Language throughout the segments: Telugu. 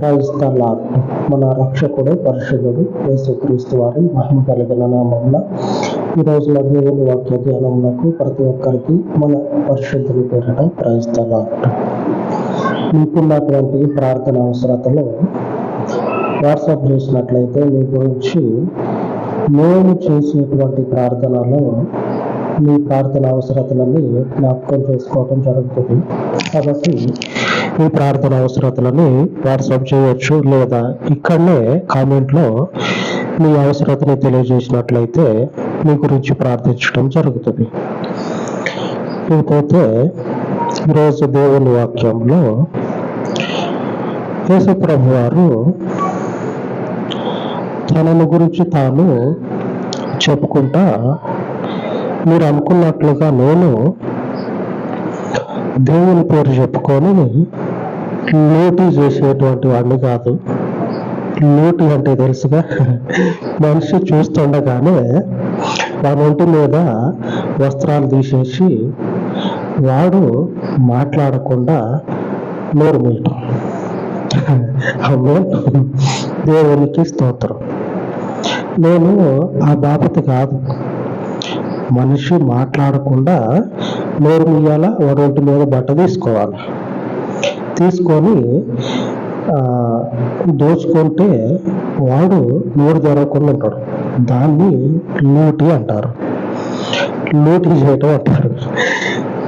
క్రైస్తల మన రక్షకుడు పరిశుద్ధుడు యేసుక్రీస్తు వారి మహిమ కలిగిన నామమున ఈ రోజున దేవుని వాక్య ధ్యానమునకు ప్రతి ఒక్కరికి మన పరిశుద్ధుని పేరిట క్రైస్తల మీకున్నటువంటి ప్రార్థన అవసరతలో వాట్సాప్ చేసినట్లయితే మీ గురించి మేము చేసినటువంటి ప్రార్థనలో మీ ప్రార్థన అవసరతలని జ్ఞాపకం చేసుకోవడం జరుగుతుంది. కాబట్టి మీ ప్రార్థన అవసరతలని వాట్సాప్ చేయొచ్చు లేదా ఇక్కడనే కామెంట్లో మీ అవసరతని తెలియజేసినట్లయితే మీ గురించి ప్రార్థించడం జరుగుతుంది. ఇకపోతే ఈరోజు దేవుని వాక్యంలో యేసుప్రభు వారు తనను గురించి తాను చెప్పుకుంటా మీరు అనుకున్నట్లుగా నేను దేవుని పేరు చెప్పుకొని లోటు చేసేటువంటి వాడిని కాదు. లోటు అంటే తెలుసుగా? మనిషి చూస్తుండగానే వాడి ఒంటి మీద వస్త్రాలు తీసేసి వాడు మాట్లాడకుండా నోరు మూయటం. ఆమేన్. దేవునికి స్తోత్రం. నేను ఆ బాపత కాదు. మనిషి మాట్లాడకుండా నోరు ముయ్యాల? వాడి మీద బట్ట తీసుకోవాలి. తీసుకొని దోచుకుంటే వాడు నోరు తెరవకుండా ఉంటాడు. దాన్ని లూటి అంటారు. లూటి చేయటం అంటారు.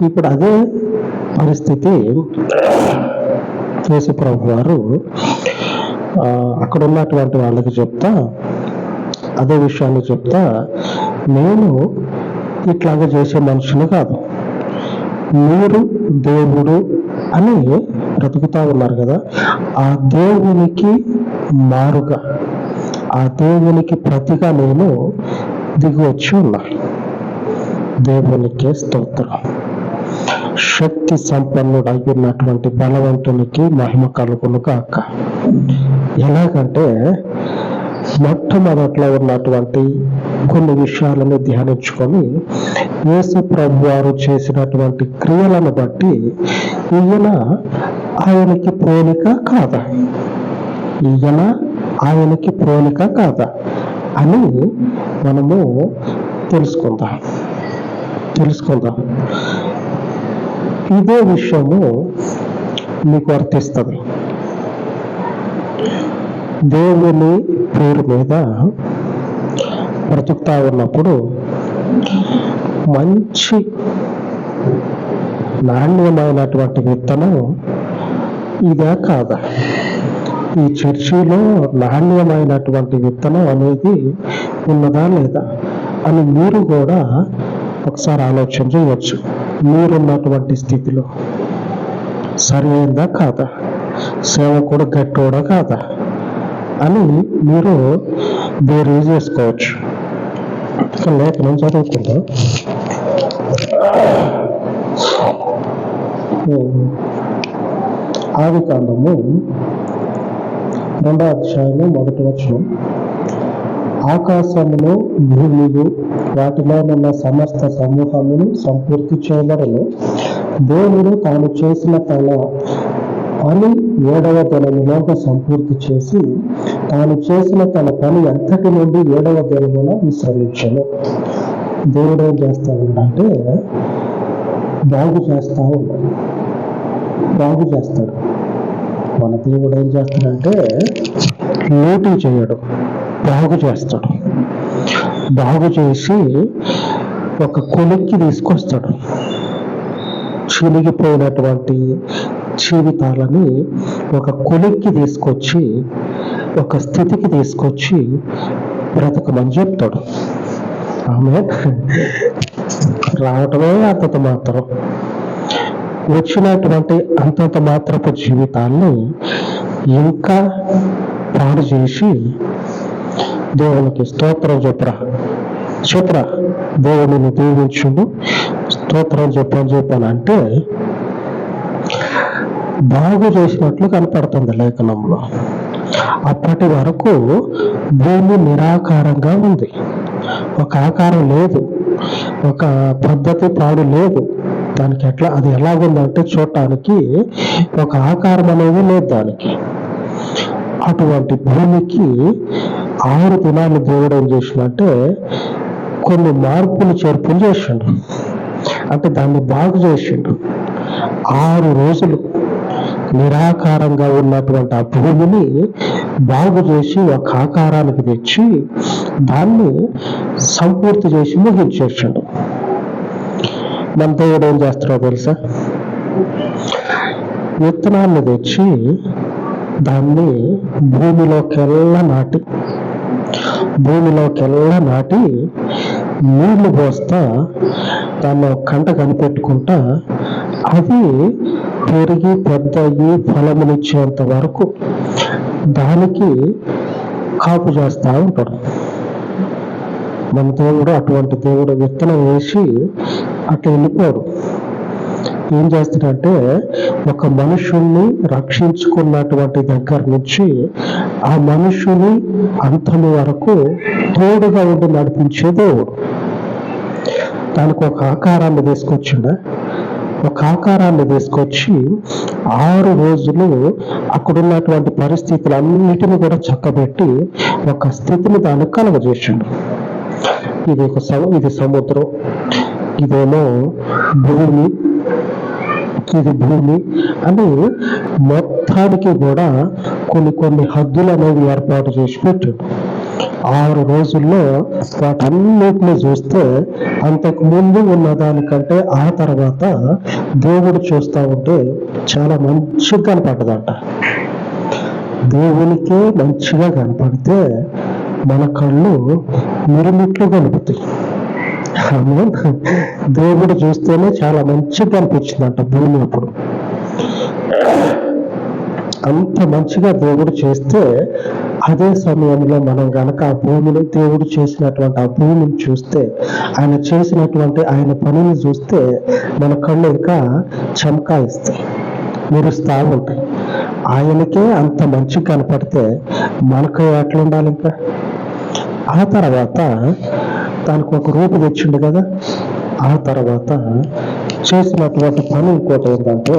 ఇప్పుడు అదే పరిస్థితి యేసుప్రభు వారు అక్కడ ఉన్నటువంటి వాళ్ళకి చెప్తా అదే విషయాన్ని చెప్తా నేను ఇట్లాగా చేసే మనుషులు కాదు. మీరు దేవుడు అని బ్రతుకుతా ఉన్నారు కదా ఆ దేవునికి మారుగా ఆ దేవునికి ప్రతిగా నేను దిగువచ్చి ఉన్నా. దేవునికి స్తోత్రం. శక్తి సంపన్నుడు అయినటువంటి బలవంతునికి మహిమ కలుగును కాక ఎలాగంటే మొట్టమొదట్లో ఉన్నటువంటి కొన్ని విషయాలను ధ్యానించుకొని యేసు ప్రభు వారు చేసినటువంటి క్రియలను బట్టి ఈయన ఆయనకి పోలిక కాదా? ఈయన ఆయనకి పోలిక కాదా అని మనము తెలుసుకుందాం. తెలుసుకుందాం. ఇదే విషయము మీకు వర్తిస్తుంది. దేవుని పేరు మీద బ్రతుకుతా ఉన్నప్పుడు మంచి నాణ్యమైనటువంటి విత్తనం ఇదే కాదా? ఈ చర్చిలో నాణ్యమైనటువంటి విత్తనం అనేది ఉన్నదా లేదా అని మీరు కూడా ఒకసారి ఆలోచన చేయవచ్చు. మీరున్నటువంటి స్థితిలో సరి కాదా? సేవ కూడా గట్టోడా కాదా? అని మీరు బేరీ చేసుకోవచ్చు. లేఖనం చదువుకుంటా ఆది కాండము రెండో అధ్యాయము మొదటి వచనం. ఆకాశమును భూమియు వాటిలోనున్న సమస్త సమూహమును సంపూర్తి చేయబడను. దేవుడు తాను చేసిన తన పని ఏడవ దినములోగా సంపూర్తి చేసి తాను చేసిన తన పని అంతటి నుండి ఏడవ దినమున విశ్రమించను. దేవుడు ఏం చేస్తా ఉండంటే బాగు చేస్తా ఉన్నాడు. బాగు చేస్తాడు. మన దేవుడు ఏం చేస్తాడంటే లోటు చేయడు. బాగు చేస్తాడు. బాగు చేసి ఒక కొలిక్కి తీసుకొస్తాడు. చినిగిపోయినటువంటి జీవితాలని ఒక కొలిక్కి తీసుకొచ్చి ఒక స్థితికి తీసుకొచ్చి బ్రతకమని చెప్తాడు. ఆమె రావటమే అంతంత మాత్రం. వచ్చినటువంటి అంతంత మాత్రపు జీవితాన్ని ఇంకా పాడు చేసి దేవునికి స్తోత్రం చెప్పురా. చెప్పురా దేవుడిని దీవించుడు స్తోత్రం చెప్పని చెప్పాను అంటే బాగు చేసినట్లు కనపడుతుంది లేఖనంలో. అప్పటి వరకు భూమి నిరాకారంగా ఉంది. ఒక ఆకారం లేదు. ఒక పద్ధతి పాడు లేదు. దానికి ఎట్లా అది ఎలా ఉందంటే చూడటానికి ఒక ఆకారం అనేది లేదు దానికి. అటువంటి భూమికి ఆరు దినాలు దేవుడు ఏం కొన్ని మార్పులు చేర్పులు చేసిండు. అంటే దాన్ని బాగు చేసిండు. ఆరు రోజులు నిరాకారంగా ఉన్నటువంటి ఆ భూమిని బాగు చేసి ఒక ఆకారానికి తెచ్చి దాన్ని సంపూర్తి చేసి ముగించేసాడు. మన దేవుడు ఏం చేస్తాడో తెలుసా? విత్తనాన్ని తెచ్చి దాన్ని భూమిలోకెల్లా నాటి భూమిలోకెల్లా నాటి నీళ్ళు పోస్తా దాన్ని కంట కనిపెట్టుకుంటా అది పెరిగి పెద్దయి ఫలమునిచ్చేంత వరకు దానికి కాపు చేస్తా ఉంటాడు మన దేవుడు అటువంటి దేవుడు విత్తనం వేసి అట్లా వెళ్ళిపోడు ఏం చేస్తాడంటే ఒక మనుషుల్ని రక్షించుకున్నటువంటి దగ్గర నుంచి ఆ మనుషుని అంతము వరకు తోడుగా ఉండి నడిపించే దేవుడు. దానికి ఒక ఆకారాన్ని తీసుకొచ్చిండ? ఒక ఆకారాన్ని తీసుకొచ్చి ఆరు రోజులు అక్కడ ఉన్నటువంటి పరిస్థితులన్నిటిని కూడా చక్కబెట్టి ఒక స్థితిని దాన్ని కలగజేసిండు ఇది ఒక ఇది సముద్రం ఇదేమో భూమి ఇది భూమి అని మొత్తానికి కూడా కొన్ని కొన్ని హద్దులు అనేవి ఏర్పాటు చేసి పెట్టాడు. ఆరు రోజుల్లో వాటన్నిటిని చూస్తే అంతకు ముందు ఉన్న దానికంటే ఆ తర్వాత దేవుడు చూస్తా ఉంటే చాలా మంచిగా కనపడ్డదంట. దేవునికే మంచిగా కనపడితే మన కళ్ళు మిరుమిట్లు కలుపుతాయి ఆమె దేవుడు చూస్తేనే చాలా మంచిగా అనిపించిందంట భూమి అప్పుడు. అంత మంచిగా దేవుడు చేస్తే అదే సమయంలో మనం గనక ఆ భూమిని దేవుడు చేసినటువంటి ఆ భూమిని చూస్తే ఆయన చేసినటువంటి ఆయన పనిని చూస్తే మన కళ్ళు ఇంకా చమకాయిస్తాయి మెరుస్తా ఉంటాయి. ఆయనకే అంత మంచి కనపడితే మనకు ఎట్లా ఉండాలి ఇంకా? ఆ తర్వాత దానికి ఒక రూపు తెచ్చిండు కదా ఆ తర్వాత చేసినటువంటి పని ఇంకోటి ఏంటంటే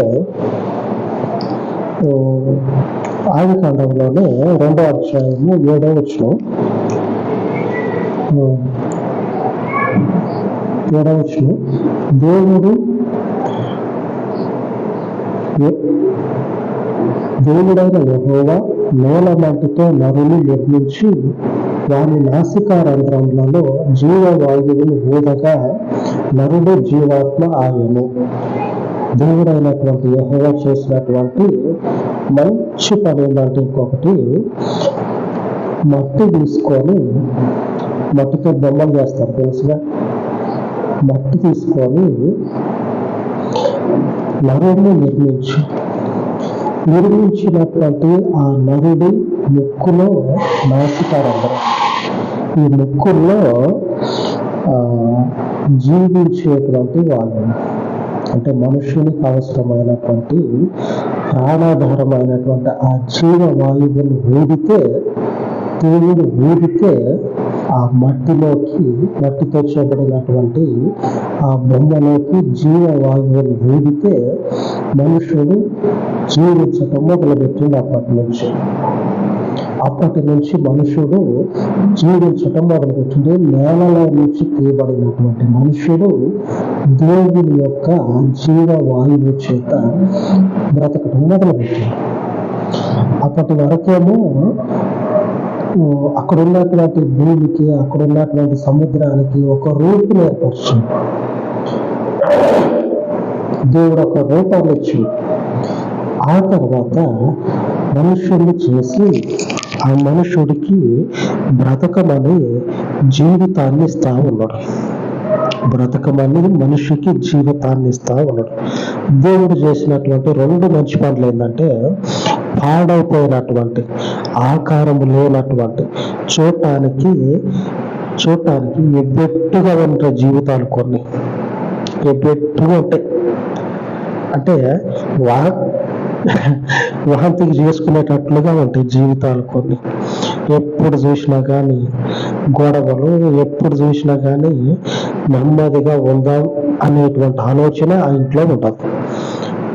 ఓ, ఆది కాండంలోనే రెండో అధ్యాయము ఏడో వచ్చిన ఏడో వచ్చిన దేవుడు దేవుడైన యహోవా నేల మట్టితో నరుని నిర్మించి వాని నాసికా రంధ్రములలో జీవవాయువును ఊదగా నరుడు జీవాత్మ ఆయను. దేవుడైనటువంటి యెహోవా చేసినటువంటి మంచి పని ఏంటంటే ఇంకొకటి మట్టి తీసుకొని మట్టితో బొమ్మలు చేస్తారు తెలుసుగా? మట్టి తీసుకొని నరుడిని నిర్మించి. నిర్మించినటువంటి ఆ నరుడి ముక్కులో నాటుతారు అందరూ ఈ ముక్కుల్లో ఆ, జీవించేటువంటి వాళ్ళు అంటే మనుషునికి అవసరమైనటువంటి ప్రాణాధారమైనటువంటి ఆ జీవ వాయువుని ఊదితే దేవుడు ఊదితే ఆ మట్టిలోకి మట్టితో చేయబడినటువంటి ఆ బొమ్మలోకి జీవ వాయువుని ఊదితే మనుషుడు జీవించటం మొదలుపెట్టింది అప్పటి నుంచి. అప్పటి నుంచి మనుషుడు జీవించటం మొదలుపెట్టింది నేలలో నుంచి తీయబడినటువంటి మనుషుడు దేవుని యొక్క జీవ వాయువు చేత బ్రతకటం మొదలుపెట్టింది అప్పటి వరకేమో అక్కడ ఉన్నటువంటి భూమికి అక్కడ ఉన్నటువంటి సముద్రానికి ఒక రూపు ఏర్పరిచింది దేవుడు ఒక రూపాన్ని ఇచ్చింది ఆ తర్వాత మనుషుల్ని చేసి ఆ మనుషుడికి బ్రతకమని జీవితాన్ని ఇస్తా ఉన్నాడు బ్రతకమని మనిషికి జీవితాన్ని ఇస్తా ఉన్నాడు దేవుడు చేసినటువంటి రెండు మంచి పనులు ఏంటంటే పాడైపోయినటువంటి ఆకారం లేనటువంటి చూడటానికి చూడటానికి ఎబ్బెట్టుగా ఉంటాయి జీవితాలు కొన్ని. ఎబ్బెట్టుగా ఉంటాయి. అంటే వా వాంతికి చేసుకునేటట్లుగా ఉంటాయి జీవితాలు కొన్ని. ఎప్పుడు చూసినా కానీ గొడవలు ఎప్పుడు చూసినా కానీ నెమ్మదిగా ఉందాం అనేటువంటి ఆలోచన ఆ ఇంట్లో ఉంటుంది.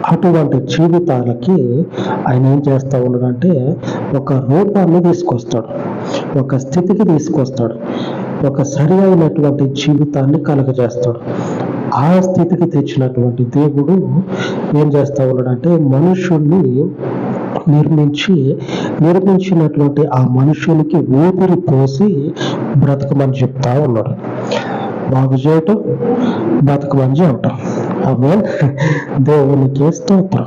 అటువంటి జీవితాలకి ఆయన ఏం చేస్తా ఉన్నాడంటే ఒక రూపాన్ని తీసుకొస్తాడు. ఒక స్థితికి తీసుకొస్తాడు. ఒక సరి అయినటువంటి జీవితాన్ని కలుగజేస్తాడు. ఆ స్థితికి తెచ్చినటువంటి దేవుడు ఏం చేస్తా ఉన్నాడంటే మనుషుల్ని నిర్మించి నిర్మించినటువంటి ఆ మనుషులకి ఊపిరి పోసి బ్రతకమని చెప్తా ఉన్నాడు. బాగు చేయటం బతకమని చెప్పటం. ఆమె దేవునికి స్తోత్రం.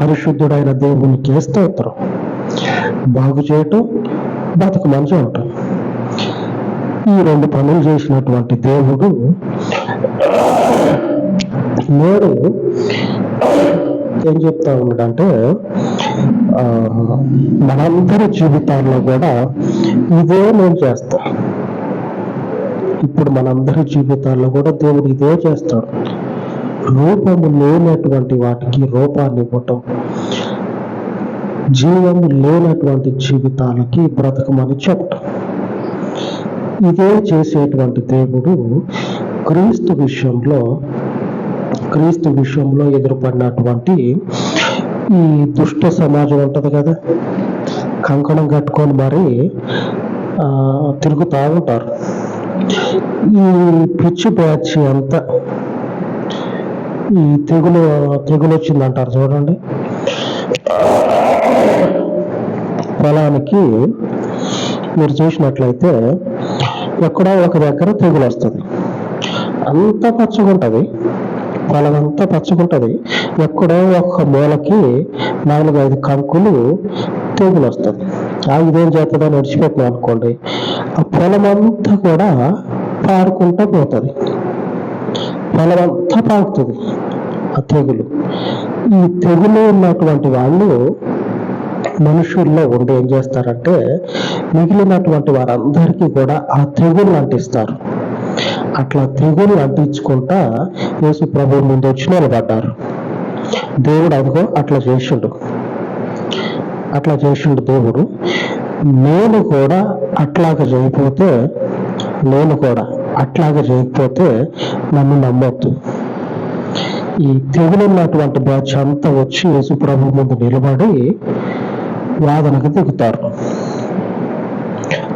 పరిశుద్ధుడైన దేవునికి స్తోత్రం. బాగు చేయటం బతకమని చెప్పటం. ఈ రెండు పనులు చేసినటువంటి దేవుడు నేడు ఏం చెప్తా ఉన్నాడంటే మనందరి జీవితాల్లో కూడా ఇదే నేను చేస్తా. ఇప్పుడు మనందరి జీవితాల్లో కూడా దేవుడు ఇదే చేస్తాడు. రూపము లేనటువంటి వాటికి రూపాన్ని ఇవ్వటం జీవము లేనటువంటి జీవితాలకి బ్రతకమని చెప్పటం. ఇదే చేసేటువంటి దేవుడు క్రీస్తు విషయంలో క్రీస్తు విషయంలో ఎదురుపడినటువంటి ఈ దుష్ట సమాజం ఉంటది కదా. కంకణం కట్టుకొని మరి ఆ, తిరుగుతూ ఉంటారు. ఈ పిచ్చి బ్యాచ్ అంతా ఈ తెగులు తెగులు వచ్చింది అంటారు చూడండి. పొలానికి మీరు చూసినట్లయితే ఎక్కడో ఒక దగ్గర తెగులు వస్తుంది. అంత పచ్చగా ఉంటుంది పొలమంతా అంతా ఎక్కడో ఒక మూలకి నాలుగు ఐదు కంకులు తెగులు వస్తుంది ఆ ఇదేం చేస్తుందో నడిచిపోతుంది అనుకోండి. ఆ పొలం అంతా కూడా పారుకుంటూ పోతుంది. పొలమంతా అంతా ఆ తెగులు. ఈ తెగులు ఉన్నటువంటి వాళ్ళు మనుషుల్లో ఉండి ఏం చేస్తారంటే మిగిలినటువంటి వారందరికీ కూడా ఆ తెగులు అంటిస్తారు. అట్లా తెగులు అడ్డించుకుంటా యేసు ప్రభు ముందు వచ్చి నిలబడ్డారు. దేవుడు అదిగో అట్లా చేసిండు. అట్లా చేసిండు దేవుడు. నేను కూడా అట్లాగ చేయకపోతే నేను కూడా అట్లాగ చేయకపోతే నన్ను నమ్మొద్దు. ఈ తెగులున్నటువంటి బ్యాచ్ అంతా వచ్చి యేసు ప్రభు ముందు నిలబడి వాదనకు దిగుతారు.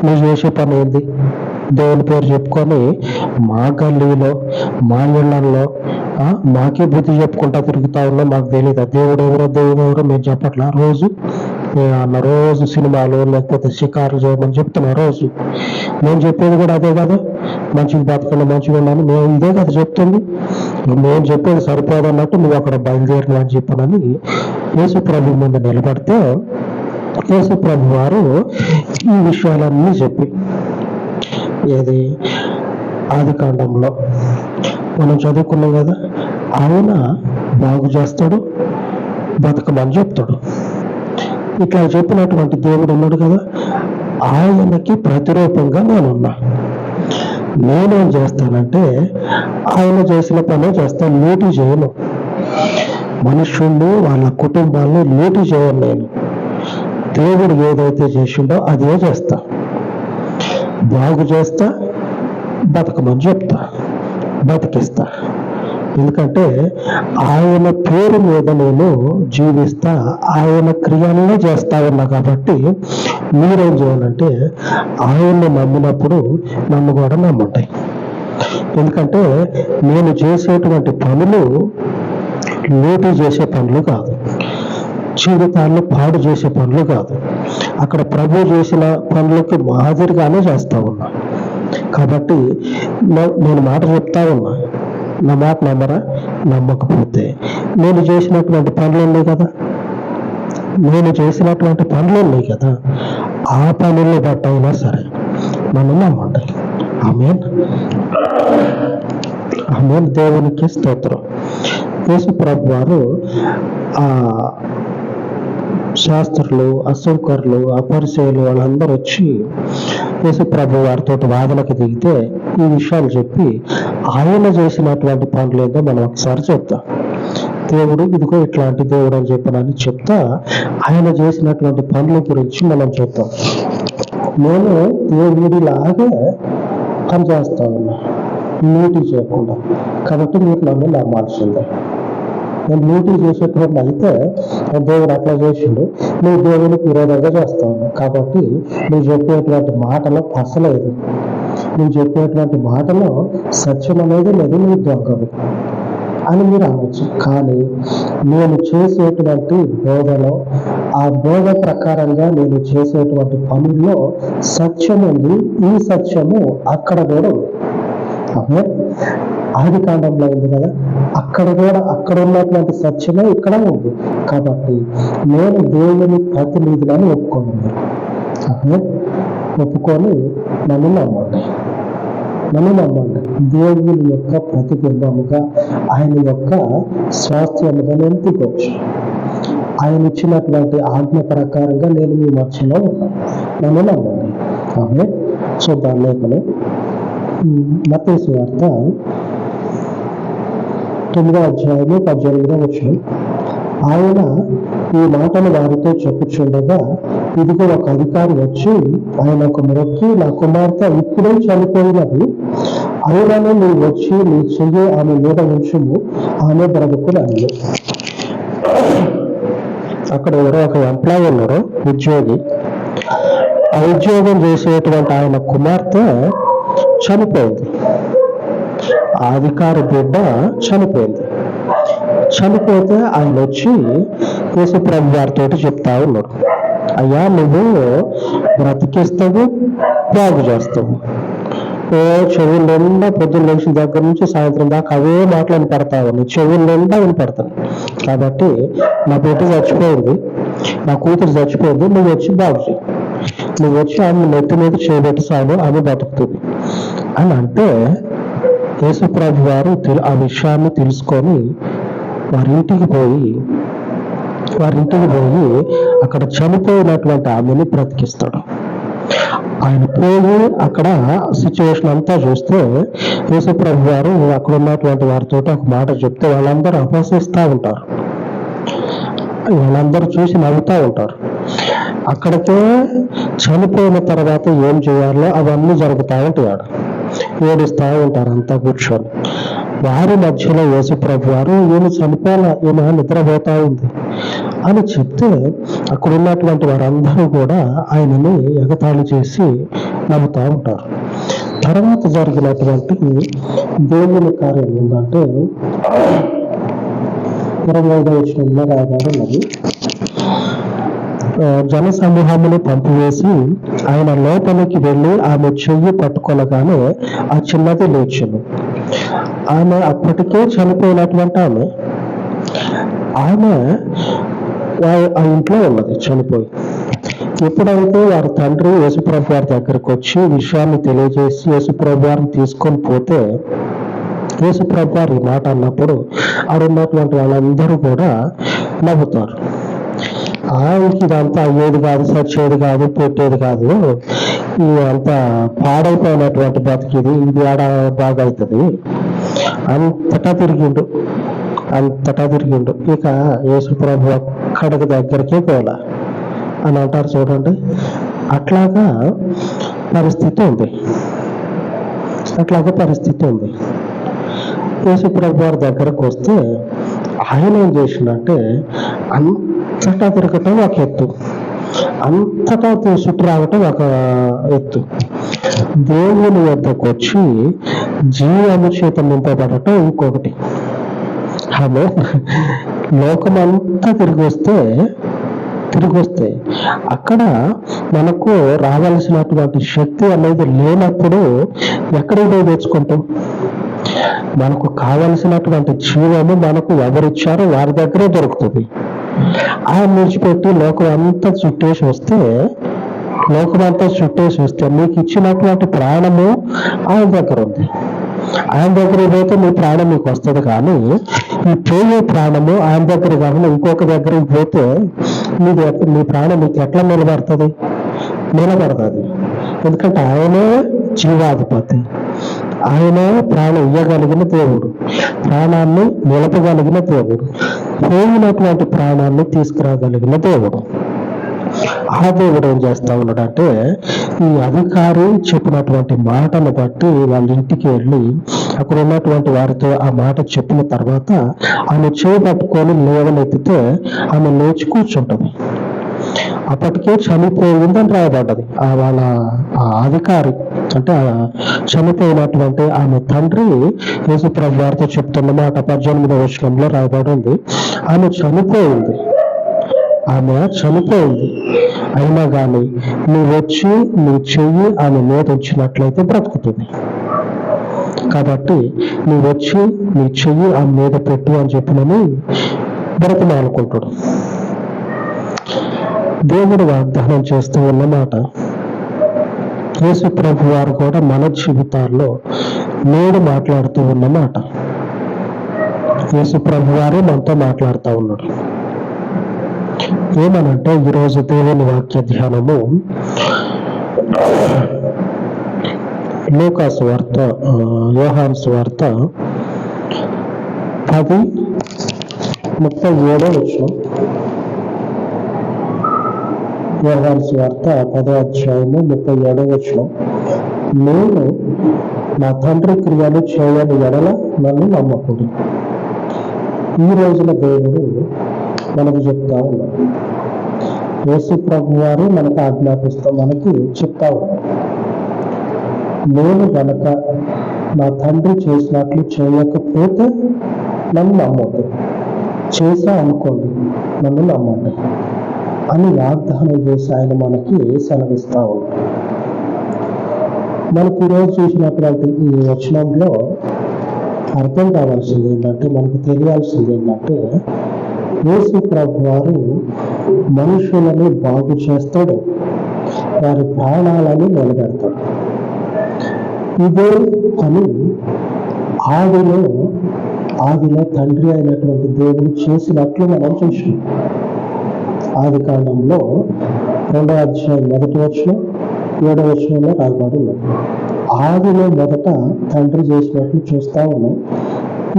నువ్వు చేసే పని ఏంది? దేవుని పేరు చెప్పుకొని మా గల్లీలో మా ఇళ్ళలో మాకే బుద్ధి చెప్పుకుంటా తిరుగుతా ఉన్నా. మాకు తెలియదు దేవుడు ఎవరో దేవుడు ఎవరో మేము చెప్పట్లా? రోజు అన్న రోజు సినిమాలు లేకపోతే షికారులు చేయమని చెప్తున్నా రోజు. మేము చెప్పేది కూడా అదే కదా? మంచిగా బతకండి మంచిగా ఉండాలి మేము ఇదే కదా చెప్తుంది. మేము చెప్పేది సరిపోదు అన్నట్టు నువ్వు అక్కడ బయలుదేరినా అని చెప్పనని యేసు ప్రభు ముందు నిలబడితే యేసు ప్రభు వారు ఈ విషయాలన్నీ చెప్పి ఏది? ఆది కాండంలో. మనం చదువుకున్నాం కదా ఆయన బాగు చేస్తాడు బతకమని చెప్తాడు. ఇట్లా చెప్పినటువంటి దేవుడు ఉన్నాడు కదా ఆయనకి ప్రతిరూపంగా నేనున్నా. నేనేం చేస్తానంటే ఆయన చేసిన పనే చేస్తాను లూటీ చేయను. మనుషుల్ని వాళ్ళ కుటుంబాలను లూటీ చేయను నేను. దేవుడు ఏదైతే చేసిండో అదే చేస్తాను బాగు చేస్తా బతకమని చెప్తా బతికిస్తా. ఎందుకంటే ఆయన పేరు మీద నేను జీవిస్తా ఆయన క్రియలనే చేస్తా ఉన్నా కాబట్టి మీరేం చేయాలంటే ఆయన్ని నమ్మినప్పుడు నన్ను కూడా నమ్మంటాయి ఎందుకంటే నేను చేసేటువంటి పనులు లోటు చేసే పనులు కాదు. జీవితాన్ని పాడు చేసే పనులు కాదు. అక్కడ ప్రభు చేసిన పనులకి మాదిరిగానే చేస్తా ఉన్నా. కాబట్టి నేను మాట చెప్తా ఉన్నా. నా మాట నమ్మరా? నమ్మకపోతే. నేను చేసినటువంటి పనులు ఉన్నాయి కదా. నేను చేసినటువంటి పనులు ఉన్నాయి కదా. ఆ పనుల్ని బట్టి అయినా సరే మనం నమ్మండి ఆమెన్. ఆమెన్. దేవునికి స్తోత్రం. యేసు ప్రభు వారు ఆ శాస్త్రులు అశంకరులు అపరిచయులు వాళ్ళందరూ వచ్చి యేసు ప్రభు వారితో వాదనకు దిగితే ఈ విషయాలు చెప్పి ఆయన చేసినటువంటి పనులు ఏదో మనం ఒకసారి చెప్తాం దేవుడు ఇదిగో ఇట్లాంటి దేవుడు అని చెప్పనని చెప్తా ఆయన చేసినటువంటి పనుల గురించి మనం చెప్తాం నేను దేవుడిలాగే పనిచేస్తా ఉన్నా నీటి చేయకుండా. కాబట్టి మీరు నన్ను నమ్మాల్సిందే. నేను లూటీ చేసేటువంటి అయితే దేవుడు అట్లా చేసిండు. నువ్వు దేవునికి విరోధంగా చేస్తావు కాబట్టి నువ్వు చెప్పేటువంటి మాటలో పసలేదు. నువ్వు చెప్పేటువంటి మాటలో సత్యం అనేది లేదు నీ దొంగవి అని మీరు అనవచ్చు కానీ నేను చేసేటువంటి బోధలో ఆ బోధ ప్రకారంగా నేను చేసేటువంటి పనుల్లో సత్యం ఉంది ఈ సత్యము అక్కడ కూడా ఉంది. ఆది కాండంలో ఉంది కదా అక్కడ కూడా అక్కడ ఉన్నటువంటి సత్యమే ఇక్కడ ఉంది. కాబట్టి నేను దేవుని ప్రతినిధులని ఒప్పుకోండి అదే ఒప్పుకొని నన్ను నమ్మండి. నన్ను నమ్మండి. దేవుని యొక్క ప్రతిబింబముగా ఆయన యొక్క స్వాస్థ్యముగా నేను దిగొచ్చు. ఆయన ఇచ్చినటువంటి ఆజ్ఞ ప్రకారంగా నేను మీ మధ్యలో ఉన్నాను. నన్ను నమ్మండి. ఆమె చూద్దాం లేఖను మతేసు వార్త తొమ్మిదో అధ్యాయము పద్దెనిమిదో వచ్చిన ఆయన ఈ మాటలు వారితో చెప్పుచుండగా ఇదిగో ఒక అధికారి వచ్చి ఆయనకు మొక్కి నా కుమార్తె ఇప్పుడే చనిపోయినది. అయినను నువ్వు వచ్చి నీ చెయ్యి ఆమె మీద ఉంచుము ఆమె బ్రతుకులు అన్ని అక్కడ ఎవరో ఒక ఎంప్లాయీ ఉన్నారు ఉద్యోగి. ఆ ఉద్యోగం చేసేటువంటి ఆయన కుమార్తె చనిపోయింది. ఆ అధికారి బిడ్డ చనిపోయింది. చనిపోతే ఆయన వచ్చి యేసుప్రభు గారితో చెప్తా ఉన్నాడు. అయ్యా నువ్వు బ్రతికిస్తావు బాగు చేస్తావు. ఓ చెవుల నిండా పొద్దున్న లేచిన దగ్గర నుంచి సాయంత్రం దాకా అవే మాటలు పడతావు నీ చెవుల నిండా వినపడతాను కాబట్టి నా బిడ్డ చచ్చిపోయింది నా కూతురు చచ్చిపోయింది నువ్వు వచ్చి బాగు చేయి నువ్వు వచ్చి ఆమె నెత్తి మీద చేయబెట్టి సాగు ఆమె బతుకుతుంది. అని అంటే యేసుప్రభు వారు ఆ విషయాన్ని తెలుసుకొని వారి ఇంటికి పోయి వారి ఇంటికి పోయి అక్కడ చనిపోయినటువంటి ఆమెని బ్రతికిస్తాడు. ఆయన పోయి అక్కడ సిచ్యువేషన్ అంతా చూస్తే యేసుప్రభు వారు అక్కడ ఉన్నటువంటి వారితో ఒక మాట చెప్తే వాళ్ళందరూ అపహసిస్తూ ఉంటారు. వాళ్ళందరూ చూసి నవ్వుతూ ఉంటారు. అక్కడికే చనిపోయిన తర్వాత ఏం చేయాలో అవన్నీ జరుగుతూ ఉంటాయి ఆడ. ఏడుస్తూ ఉంటారు అంతా కూర్చొని. వారి మధ్యలో యేసుప్రభు వారు ఈమె చనిపోయిన ఈమె నిద్రపోతా ఉంది. అని చెప్తే అక్కడ ఉన్నటువంటి వారందరూ కూడా ఆయనని ఎగతాళి చేసి నవ్వుతూ ఉంటారు. తర్వాత జరిగినటువంటి దేవుని కార్యం ఏంటంటే ఇరవై ఐదో వచ్చిన రాయబారు ఉన్నది జన సమూహమును పంపివేసి ఆయన లోపలికి వెళ్ళి ఆమె చెయ్యి పట్టుకోలగానే ఆ చిన్నది లేచింది. ఆమె అప్పటికే చనిపోయినటువంటి ఆమె. ఆమె ఆ ఇంట్లో ఉన్నది చనిపోయి. ఎప్పుడైతే వారి తండ్రి యేసుప్రభు వారి దగ్గరకు వచ్చి విషయాన్ని తెలియజేసి యేసుప్రభు వారిని తీసుకొని పోతే యేసుప్రభు వారు ఈ మాట అన్నప్పుడు అక్కడ ఉన్నటువంటి వాళ్ళందరూ కూడా నవ్వుతారు. ఆయనకి ఇదంతా అయ్యేది కాదు సచ్చేది కాదు పెట్టేది కాదు. ఇది అంతా పాడైపోయినటువంటి బతికిది ఇది. ఆడ బాగా అవుతుంది అంతటా తిరిగిండు. అంతటా తిరిగిండు. ఇక యేసుప్రభు అక్కడికి దగ్గరికే పోలా అని అంటారు చూడండి. అట్లాగా పరిస్థితి ఉంది. అట్లాగే పరిస్థితి ఉంది. యేసుప్రభు వారి దగ్గరకు వస్తే ఆయన ఏం చేసిందంటే అంతటా తిరగటం ఒక ఎత్తు. అంతటా చుట్టూ రావటం ఒక ఎత్తు. దేవుని వద్దకు వచ్చి జీవము చేత నింపబడటం ఇంకొకటి. ఆమె లోకమంతా తిరిగి వస్తే తిరిగి వస్తే అక్కడ మనకు రావాల్సినటువంటి శక్తి అనేది లేనప్పుడు ఎక్కడికి పోయి తెచ్చుకుంటాం? మనకు కావలసినటువంటి జీవము మనకు ఎవరిచ్చారో వారి దగ్గరే దొరుకుతుంది. ఆయన విడిచిపెట్టి లోకం అంతా చుట్టేసి వస్తే లోకమంతా చుట్టేసి వస్తే మీకు ఇచ్చినటువంటి ప్రాణము ఆయన దగ్గర ఉంది. ఆయన దగ్గర పోతే మీ ప్రాణం మీకు వస్తుంది కానీ ఈ పోయే ప్రాణము ఆయన దగ్గర కాకుండా ఇంకొక దగ్గరికి పోతే మీది మీ ప్రాణం మీకు ఎట్లా నిలబడుతుంది? నిలబడుతుంది ఎందుకంటే ఆయనే జీవాధిపతి. ఆయనే ప్రాణం ఇవ్వగలిగిన దేవుడు. ప్రాణాన్ని నిలపగలిగిన దేవుడు. పోయినటువంటి ప్రాణాన్ని తీసుకురాగలిగిన దేవుడు. ఆ దేవుడు ఏం చేస్తా ఉన్నాడంటే ఈ అధికారి చెప్పినటువంటి మాటను బట్టి వాళ్ళ ఇంటికి వెళ్ళి అక్కడ ఉన్నటువంటి వారితో ఆ మాట చెప్పిన తర్వాత ఆమె చేపట్టుకొని లేవనెత్తితే ఆమె లేచి కూర్చుంటుంది. అప్పటికే చనిపోయిందని రాయబడ్డది. ఆ వాళ్ళ అధికారి అంటే ఆ చనిపోయినటువంటి ఆమె తండ్రి యేసుప్రభు వారితో చెప్తున్న మాట పద్దెనిమిదవ విషయంలో రాయబడి ఉంది ఆమె చనిపోయింది. ఆమె చనిపోయింది. అయినా కానీ నువ్వు వచ్చి నీ చెయ్యి ఆమె మీద ఉంచినట్లయితే బ్రతుకుతుంది. కాబట్టి నువ్వు వచ్చి నీ చెయ్యి ఆమె మీద పెట్టు అని చెప్పినని బ్రతమానుకుంటాడు దేవుడు వాగ్దానం చేస్తూ ఉన్నమాట. యేసు ప్రభు వారు కూడా మన జీవితాల్లో నేడు మాట్లాడుతూ ఉన్నమాట. యేసు ప్రభు వారే మనతో మాట్లాడుతూ ఉన్నాడు ఏమనంటే ఈరోజు దేవుని వాక్య ధ్యానము లూకాసు వార్త యోహాన్ యోహాన్స్ వార్త పది ముప్పై ఏడో వచ్చిన యోహాన్స్ వార్త పదో అధ్యాయము ముప్పై ఏడో వచ్చిన నేను నా తండ్రి క్రియలు చేయని ఎడల నన్ను నమ్మకుడు. ఈ రోజున దేవుడు మనకు చెప్తా ఉన్నాడు. యేసు ప్రభు వారు మనకు ఆజ్ఞాపిస్తూ మనకి చెప్తా ఉన్నాడు. నేను గనక నా తండ్రి చేసినట్లు చేయకపోతే నన్ను నమ్మొద్దు. చేసా అనుకోండి నన్ను నమ్మండి అని వాగ్దానం చేసి ఆయన మనకి సెలవిస్తా ఉన్నాడు. మనకి ఈరోజు చూసినటువంటి ఈ వచనంలో అర్థం కావాల్సింది ఏంటంటే మనకు తెలియాల్సింది ఏంటంటే యేసు ప్రభు వారు మనుషులని బాగు చేస్తాడు వారి ప్రాణాలని నిలబెడతాడు. ఇదే అని ఆదిలో ఆదిలో తండ్రి అయినటువంటి దేవుడు చేసినట్లు మనం చూసినాం. ఆది కాండంలో రెండవ అధ్యాయం మొదటి వచ్చిన ఏడవ వచనంలో రాయబడి ఆదిలో మొదట తండ్రి చేసినట్లు చూస్తా ఉన్నాం.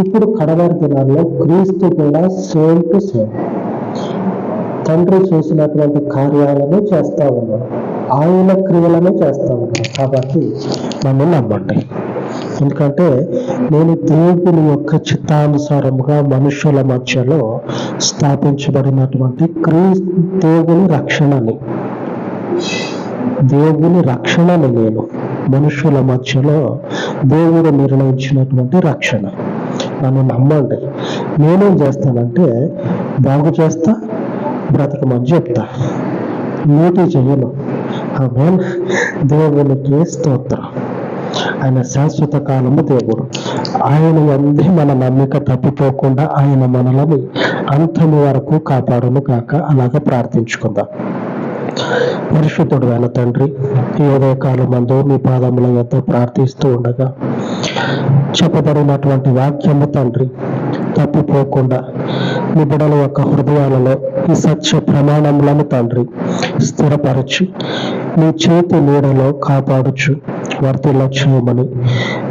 ఇప్పుడు కడవారి దినాల్లో క్రీస్తు కూడా సేమ్ టు సేమ్. తండ్రి చేసినటువంటి కార్యాలను చేస్తా ఉన్నాడు. ఆయన క్రియలను చేస్తా ఉన్నాడు. కాబట్టి నన్ను నమ్మండి. ఎందుకంటే నేను దేవుని యొక్క చిత్తానుసారముగా మనుషుల మధ్యలో స్థాపించబడినటువంటి క్రీ దేవుని రక్షణని. దేవుని రక్షణని నేను మనుషుల మధ్యలో దేవుడు నిర్ణయించినటువంటి రక్షణ. నన్ను నమ్మండి. నేనేం చేస్తానంటే బాగు చేస్తా బ్రతకమని చెప్తా. నీటి చెయ్యను ఆమె దేవునికి స్తోత్రం. ఆయన శాశ్వత కాలము దేవుడు. ఆయన అందే మన నమ్మిక తప్పిపోకుండా ఆయన మనలని అంతము వరకు కాపాడును కాక అలాగ ప్రార్థించుకుందాం. పరిశుద్ధుడు అయిన తండ్రి ఈ ఉదయకాలం మందు మీ పాదముల ఎంతో ప్రార్థిస్తూ ఉండగా చెప్పబడినటువంటి వాక్యము తండ్రి తప్పిపోకుండా మీ బిడల యొక్క హృదయాలలో ఈ సత్య ప్రమాణములను తండ్రి స్థిరపరచి. మీ చేతి నీడలో కాపాడుచు. వర్తి లక్ష్యమని.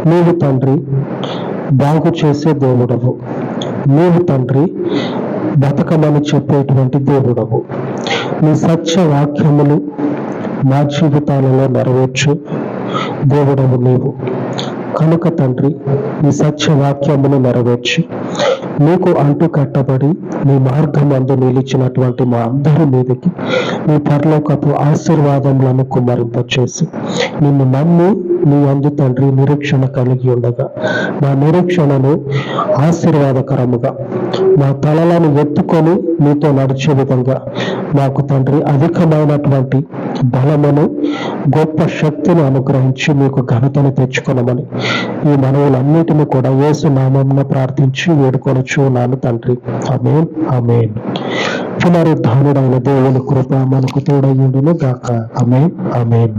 నీవు తండ్రి బాగు చేసే దేవుడవు. నీవు తండ్రి బతకమని చెప్పేటువంటి దేవుడవు. నీ సత్య వాక్యములు మా జీవితాలలో నెరవేర్చు దేవుడవు నీవు. కనుక తండ్రి నీ సత్య వాక్యమును నెరవేర్చి. మీకు అంటు కట్టబడి మీ మార్గం అందు నిలిచినటువంటి మా అందరి మీదకి మీ పరలోకపు ఆశీర్వాదములను కుమ్మరింపచేసి నిన్ను నమ్మి నీ అందు తండ్రి నిరీక్షణ కలిగి ఉండగా. మా నిరీక్షణను ఆశీర్వాదకరముగా మా తలలను ఎత్తుకొని నీతో నడిచే విధంగా మాకు తండ్రి అధికమైనటువంటి బలమును గొప్ప శక్తిని అనుగ్రహించి మీకు ఘనతను తెచ్చుకొనమని ఈ మనవులన్నిటిని కూడా వేసు నామమున ప్రార్థించి వేడుకొనొచ్చు నాను తండ్రి. అమేన్ అమేన్ పునరుద్ధానుడైన దేవుని కృప మనకు తోడయ్యుండును గాక. అమేన్ అమేన్